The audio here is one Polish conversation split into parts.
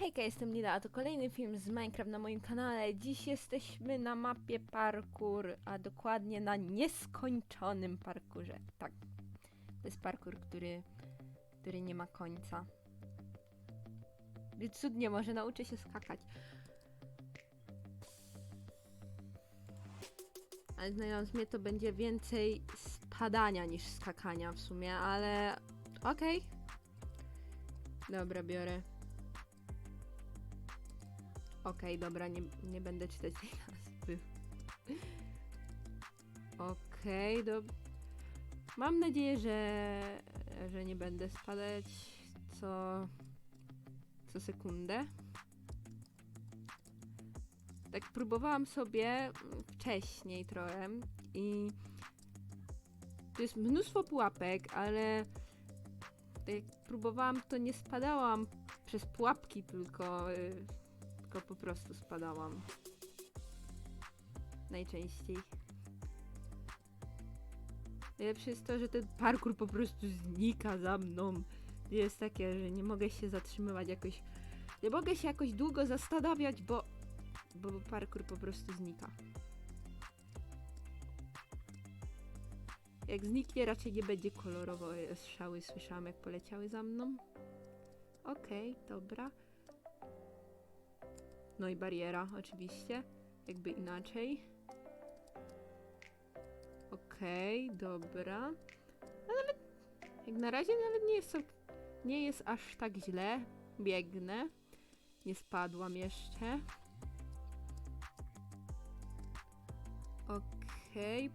Hejka, jestem Lila, a to kolejny film z Minecraft na moim kanale. Dziś jesteśmy na mapie parkour, a dokładnie na nieskończonym parkurze. Tak, to jest parkour, który, który nie ma końca. Cudnie, może nauczę się skakać. Ale znając mnie, to będzie więcej spadania niż skakania w sumie, ale okej. Dobra, biorę. Okej, dobra, nie, nie będę czytać tej nazwy. Okej, dob... Mam nadzieję, że, że nie będę spadać co, co sekundę. Tak próbowałam sobie wcześniej trochę i tu jest mnóstwo pułapek, ale tak jak próbowałam, to nie spadałam przez pułapki, tylko, y, tylko po prostu spadałam. Najczęściej. Najlepsze jest to, że ten parkour po prostu znika za mną. Jest takie, że nie mogę się zatrzymywać jakoś. Nie mogę się jakoś długo zastanawiać, bo, bo parkour po prostu znika. Jak zniknie, raczej nie będzie kolorowo. Strzały słyszałam, jak poleciały za mną. Okej, dobra. No i bariera, oczywiście. Jakby inaczej. Okej, dobra. No nawet, jak na razie nawet nie jest, nie jest aż tak źle. Biegnę. Nie spadłam jeszcze. Okej.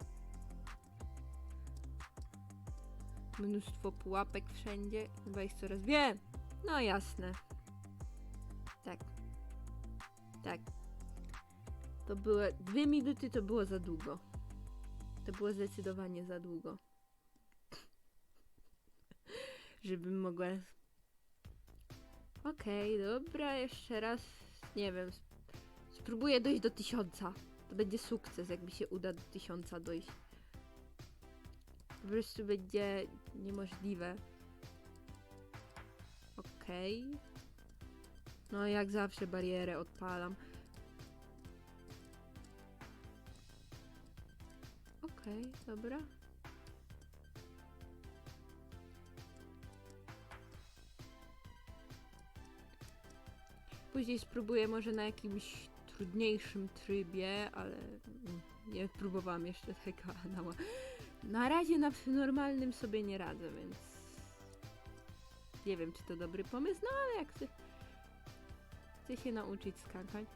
Mnóstwo pułapek wszędzie. Chyba ich coraz wie. No jasne. To były dwie minuty, to było za długo. To było zdecydowanie za długo. Żebym mogła. Okej, dobra, jeszcze raz. Nie wiem. sp- Spróbuję dojść do tysiąca. To będzie sukces, jak mi się uda do tysiąca dojść. Po prostu będzie niemożliwe. Okej. No jak zawsze barierę odpalam. Okej, dobra. Później spróbuję może na jakimś trudniejszym trybie, ale mm, nie próbowałam jeszcze tego Adama. Na razie na normalnym sobie nie radzę, więc nie wiem, czy to dobry pomysł, no ale jak chcę, chcę się nauczyć skakać,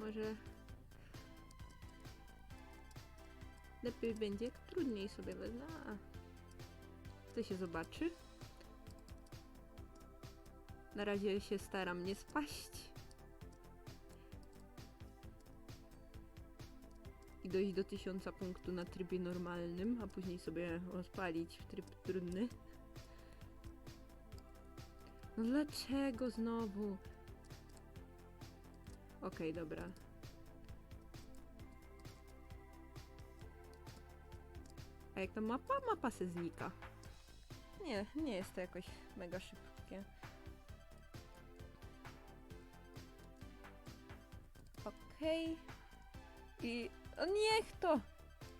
może lepiej będzie, jak trudniej sobie wezmę. A, to się zobaczy. Na razie się staram nie spaść. I dojść do tysiąca punktu na trybie normalnym, a później sobie rozpalić w tryb trudny. No dlaczego znowu? Okej, dobra. A jak ta mapa? Mapa se znika. Nie, nie jest to jakoś mega szybkie. Okej. I... O niech to!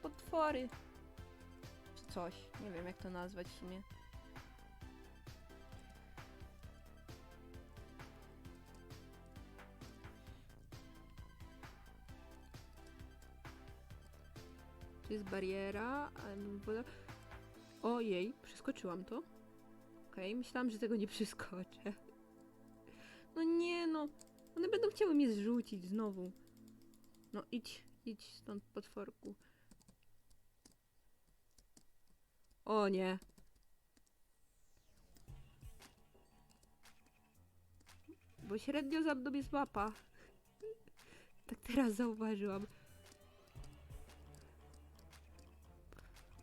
Potwory! Czy coś. Nie wiem jak to nazwać w sumie. Tu jest bariera. Ojej, przeskoczyłam to. Okej, myślałam, że tego nie przeskoczę. No nie no, one będą chciały mnie zrzucić znowu. No idź, idź stąd potworku. O nie. Bo średnio za mną jest mapa. Tak teraz zauważyłam.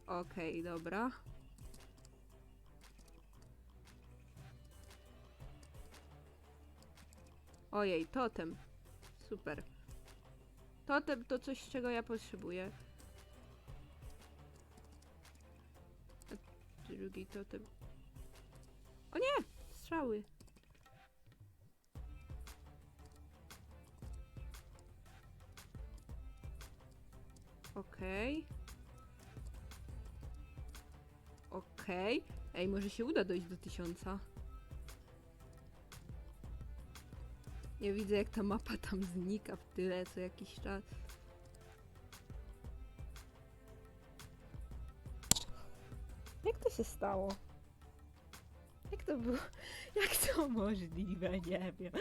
Okej, okay, dobra. Ojej, totem. Super. Totem to coś, czego ja potrzebuję. A drugi totem. O nie! Strzały. Okej. Okay. Okej. Ej, może się uda dojść do tysiąca. Ja widzę, jak ta mapa tam znika w tyle co jakiś czas. Jak to się stało? Jak to było? Jak to możliwe? Nie wiem.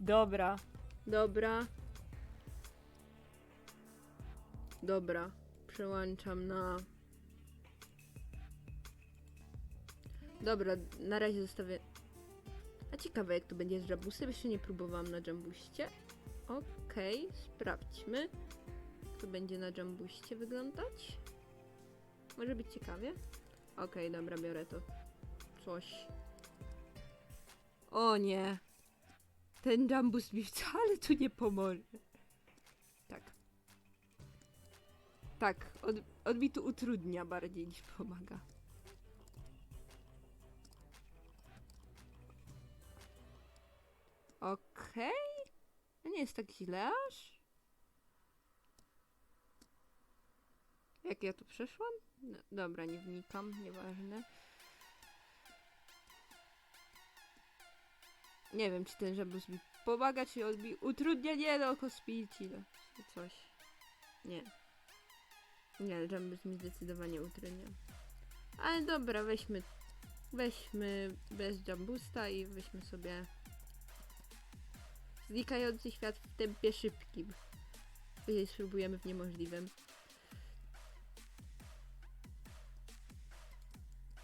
Dobra. Dobra. Dobra. Przełączam na. Dobra, na razie zostawię. A ciekawe jak to będzie z Jambusem. Jeszcze nie próbowałam na Jambuście. Okej, sprawdźmy. Jak to będzie na Jambuście wyglądać. Może być ciekawie. Okej, dobra, biorę to. Coś. O nie. Ten Jambus mi wcale tu nie pomoże. Tak. Tak, on, on mi tu utrudnia bardziej niż pomaga. Okej. No Nie jest tak źle aż. Jak ja tu przeszłam? No, dobra, nie wnikam, nieważne. Nie wiem, czy ten żabus mi pomaga, czy on mi utrudnia, nie no, kosmici, no, czy coś. Nie. Nie, żabus mi zdecydowanie utrudnia. Ale dobra, weźmy, weźmy bez jambusta i weźmy sobie znikający świat w tempie szybkim. Później spróbujemy w niemożliwym.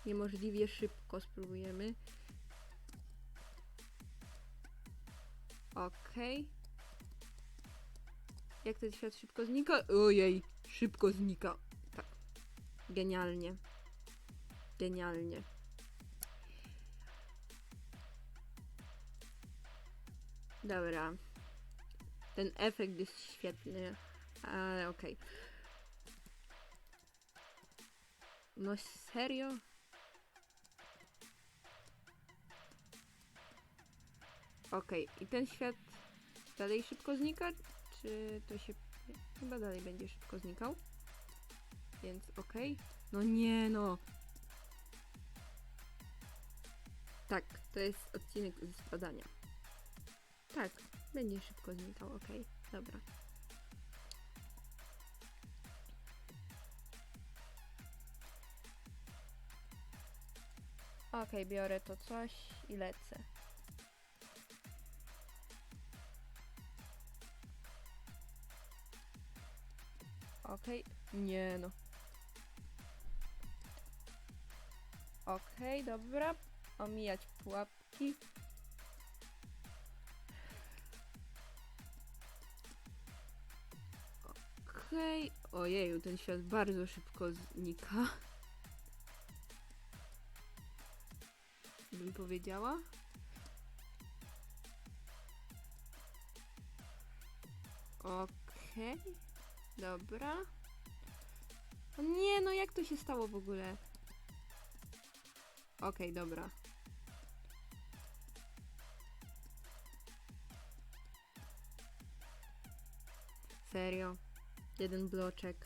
Niemożliwie szybko spróbujemy. Okej. Jak ten świat szybko znika? Ojej, szybko znika. Tak. Genialnie. Genialnie. Dobra. Ten efekt jest świetny, ale okej. No serio? Okej, i ten świat dalej szybko znika? Czy to się... Chyba dalej będzie szybko znikał. Więc okej. No nie no. Tak, to jest odcinek ze spadania. Tak, będzie szybko znikał, okej, dobra. Okej, biorę to coś i lecę. Okej, nie no. Okej, dobra. Omijać pułapki. Okej. Ojeju, ten świat bardzo szybko znika. Bym powiedziała. Okej. Dobra. O nie, no jak to się stało w ogóle? Okej, dobra. Serio? Jeden bloczek.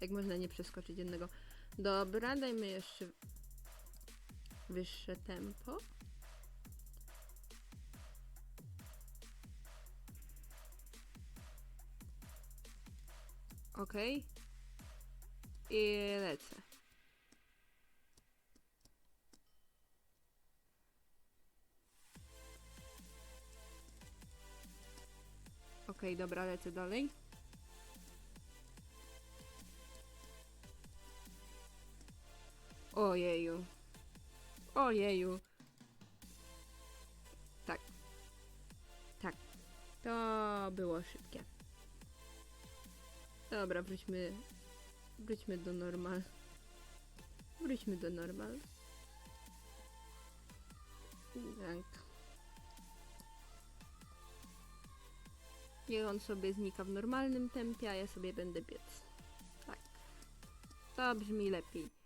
Jak można nie przeskoczyć jednego? Dobra, dajmy jeszcze wyższe tempo. Okej. I lecę. Okej, dobra, lecę dalej. Ojeju. Ojeju. Tak. Tak. To było szybkie. Dobra, wróćmy. Wróćmy do normal. Wróćmy do normal. Tak. Niech on sobie znika w normalnym tempie, a ja sobie będę biec. Tak. To brzmi lepiej.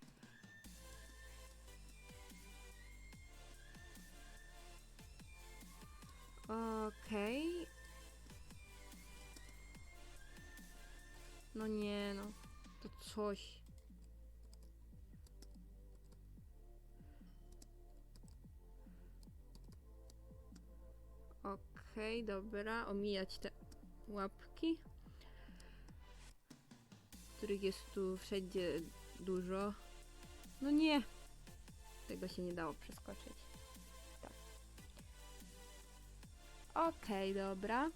Coś. Okej, dobra, omijać te łapki, których jest tu wszędzie dużo. No nie, tego się nie dało przeskoczyć. Tak. Okej, dobra.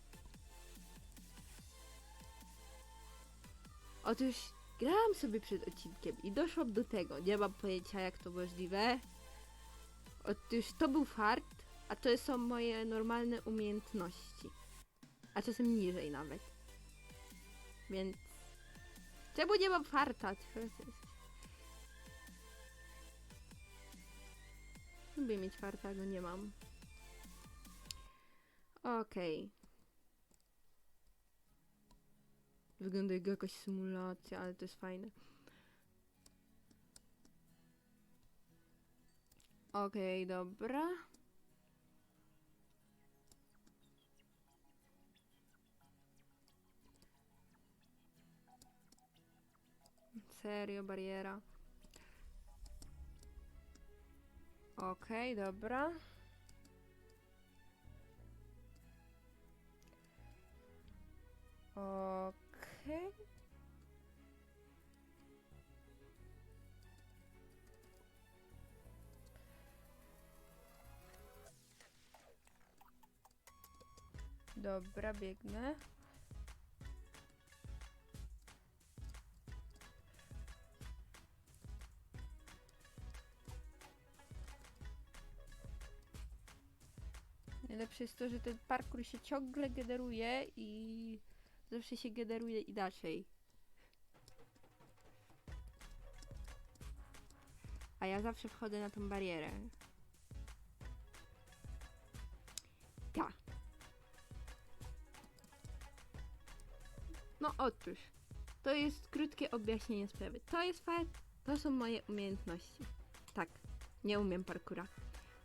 Otóż grałam sobie przed odcinkiem i doszłam do tego. Nie mam pojęcia jak to możliwe. Otóż to był fart, a to są moje normalne umiejętności. A czasem niżej nawet. Więc... Czemu nie mam farta? Lubię mieć farta, go nie mam. Okej. Wygląda jak jakaś symulacja, ale to jest fajne. Okej, dobra. Serio, bariera. Okej, dobra. Okej. Dobra, biegnę. Najlepsze jest to, że ten parkour się ciągle generuje i zawsze się generuje inaczej. A ja zawsze wchodzę na tą barierę. Ta. No otóż, to jest krótkie objaśnienie sprawy. To jest fakt, to są moje umiejętności. Tak, nie umiem parkura.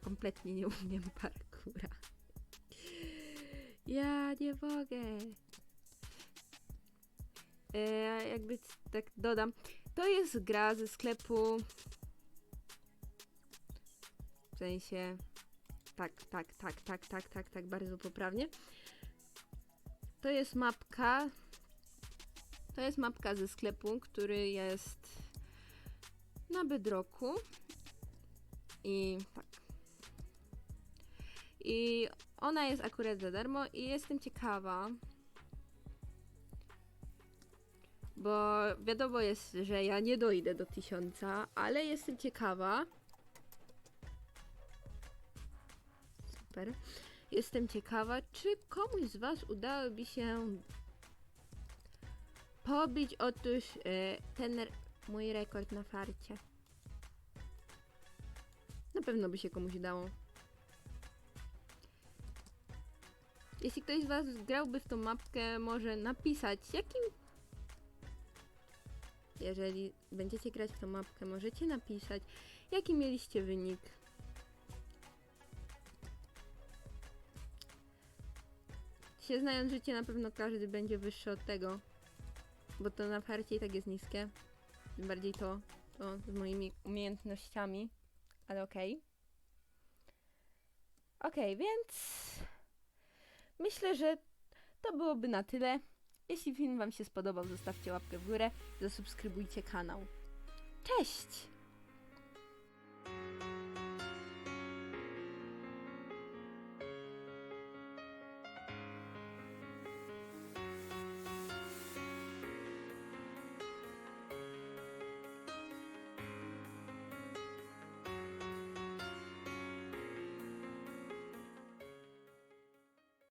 Kompletnie nie umiem parkura. Ja nie mogę. E, jakby tak dodam. To jest gra ze sklepu. W sensie. Tak, tak, tak, tak, tak, tak, tak, bardzo poprawnie. To jest mapka. To jest mapka ze sklepu, który jest na Bedrocku. I tak. I ona jest akurat za darmo i jestem ciekawa. Bo wiadomo jest, że ja nie dojdę do tysiąca, ale jestem ciekawa. Super. Jestem ciekawa, czy komuś z Was udałoby się pobić otóż e, ten mój rekord na farcie. Na pewno by się komuś udało. Jeśli ktoś z Was grałby w tą mapkę, może napisać, jakim. Jeżeli będziecie grać w tą mapkę, możecie napisać, jaki mieliście wynik. Się znając życie, na pewno każdy będzie wyższy od tego, bo to na farcie i tak jest niskie. Tym bardziej to, to z moimi umiejętnościami, ale okej. Okej, więc Myślę, że to byłoby na tyle. Jeśli film Wam się spodobał, zostawcie łapkę w górę, zasubskrybujcie kanał. Cześć!